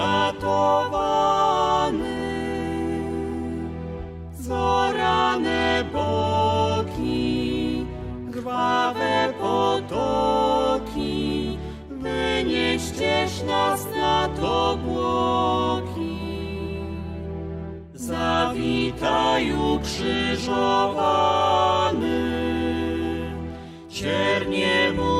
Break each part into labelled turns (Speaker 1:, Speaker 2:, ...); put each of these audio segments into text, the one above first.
Speaker 1: skatowany. Zorane boki, krwawe potoki, wynieścieś nas nad obłoki. Zawitaj ukrzyżowany, cierniem ukoronowany.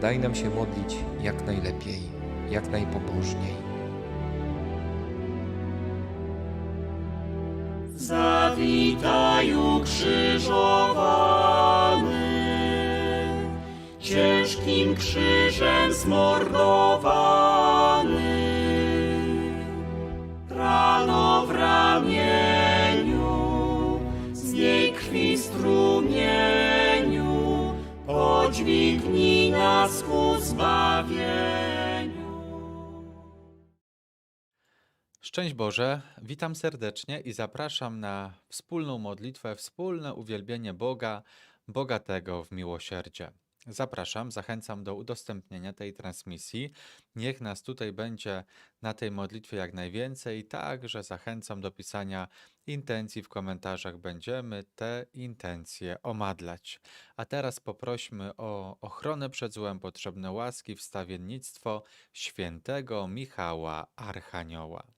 Speaker 2: daj nam się modlić jak najlepiej, jak najpobożniej.
Speaker 1: Zawitaj ukrzyżowany, ciężkim krzyżem zmordowany.
Speaker 3: Szczęść Boże, witam serdecznie i zapraszam na wspólną modlitwę, wspólne uwielbienie Boga, bogatego w miłosierdzie. Zapraszam, zachęcam do udostępnienia tej transmisji. Niech nas tutaj będzie na tej modlitwie jak najwięcej. Także zachęcam do pisania intencji w komentarzach. Będziemy te intencje omadlać. A teraz poprośmy o ochronę przed złem, potrzebne łaski, wstawiennictwo świętego Michała Archanioła.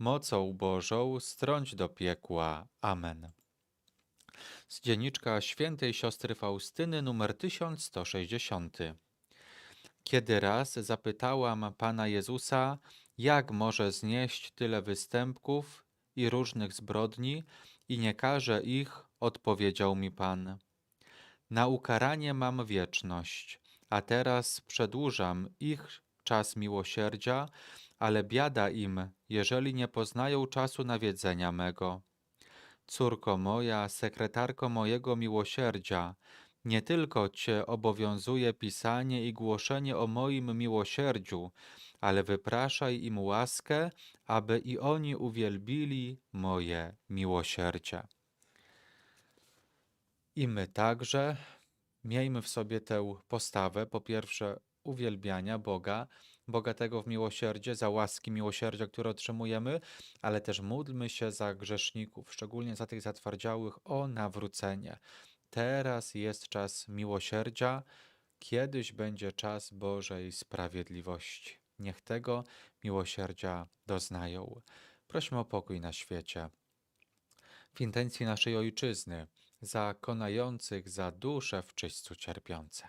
Speaker 3: mocą Bożą strąć do piekła. Amen. Z dzienniczka świętej siostry Faustyny numer 1160. Kiedy raz zapytałam Pana Jezusa, jak może znieść tyle występków i różnych zbrodni i nie karze ich, odpowiedział mi Pan. Na ukaranie mam wieczność, a teraz przedłużam ich czas miłosierdzia, ale biada im, jeżeli nie poznają czasu nawiedzenia mego. Córko moja, sekretarko mojego miłosierdzia, nie tylko Cię obowiązuje pisanie i głoszenie o moim miłosierdziu, ale wypraszaj im łaskę, aby i oni uwielbili moje miłosierdzie. I my także miejmy w sobie tę postawę, po pierwsze, uwielbiania Boga, bogatego w miłosierdzie, za łaski miłosierdzia, które otrzymujemy, ale też módlmy się za grzeszników, szczególnie za tych zatwardziałych, o nawrócenie. Teraz jest czas miłosierdzia, kiedyś będzie czas Bożej sprawiedliwości. Niech tego miłosierdzia doznają. Prośmy o pokój na świecie. W intencji naszej ojczyzny, za konających za duszę w czyśćcu cierpiące.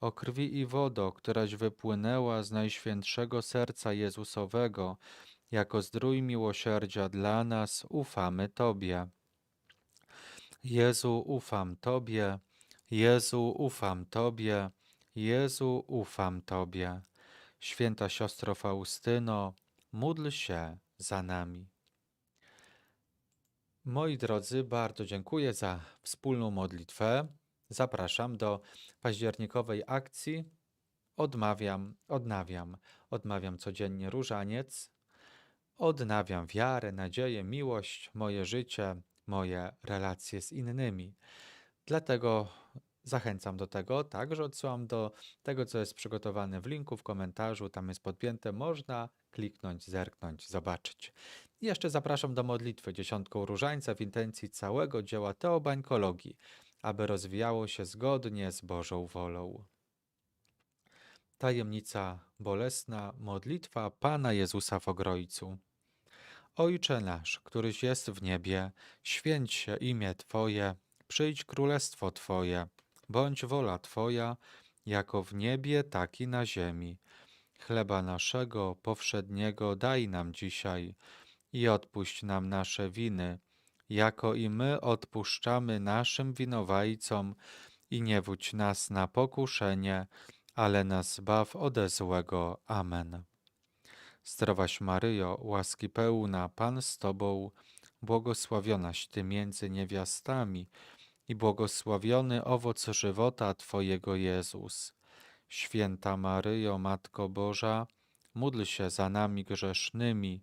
Speaker 3: O krwi i wodo, któraś wypłynęła z najświętszego serca Jezusowego, jako zdrój miłosierdzia dla nas, ufamy Tobie. Jezu, ufam Tobie, Jezu, ufam Tobie, Jezu, ufam Tobie. Święta siostro Faustyno, módl się za nami. Moi drodzy, bardzo dziękuję za wspólną modlitwę. Zapraszam do październikowej akcji. Odmawiam, odnawiam, odmawiam codziennie różaniec. Odnawiam wiarę, nadzieję, miłość, moje życie, moje relacje z innymi. Dlatego zachęcam do tego, także odsyłam do tego, co jest przygotowane w linku w komentarzu. Tam jest podpięte, można kliknąć, zerknąć, zobaczyć. I jeszcze zapraszam do modlitwy dziesiątką różańca w intencji całego dzieła teobańkologii, aby rozwijało się zgodnie z Bożą wolą. Tajemnica bolesna, modlitwa Pana Jezusa w Ogrojcu. Ojcze nasz, któryś jest w niebie, święć się imię Twoje, przyjdź królestwo Twoje, bądź wola Twoja, jako w niebie, tak i na ziemi. Chleba naszego powszedniego daj nam dzisiaj i odpuść nam nasze winy, jako i my odpuszczamy naszym winowajcom i nie wódź nas na pokuszenie, ale nas zbaw ode złego. Amen. Zdrowaś Maryjo, łaski pełna, Pan z Tobą, błogosławionaś Ty między niewiastami i błogosławiony owoc żywota Twojego Jezus. Święta Maryjo, Matko Boża, módl się za nami grzesznymi,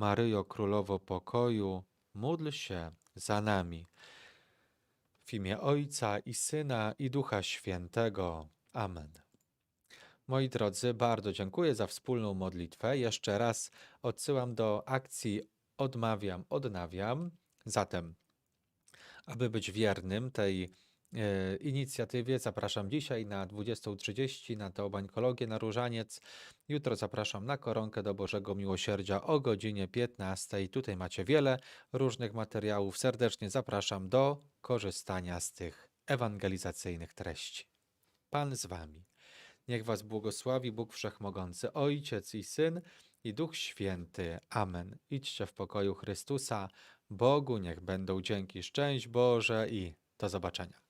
Speaker 3: Maryjo Królowo Pokoju, módl się za nami. W imię Ojca i Syna i Ducha Świętego. Amen. Moi drodzy, bardzo dziękuję za wspólną modlitwę. Jeszcze raz odsyłam do akcji Odmawiam, Odnawiam. Zatem, aby być wiernym tej inicjatywie, zapraszam dzisiaj na 20.30 na teobańkologię na Różaniec. Jutro zapraszam na koronkę do Bożego Miłosierdzia o godzinie 15. Tutaj macie wiele różnych materiałów. Serdecznie zapraszam do korzystania z tych ewangelizacyjnych treści. Pan z Wami. Niech Was błogosławi Bóg Wszechmogący, Ojciec i Syn i Duch Święty. Amen. Idźcie w pokoju Chrystusa. Bogu niech będą dzięki, szczęść Boże i do zobaczenia.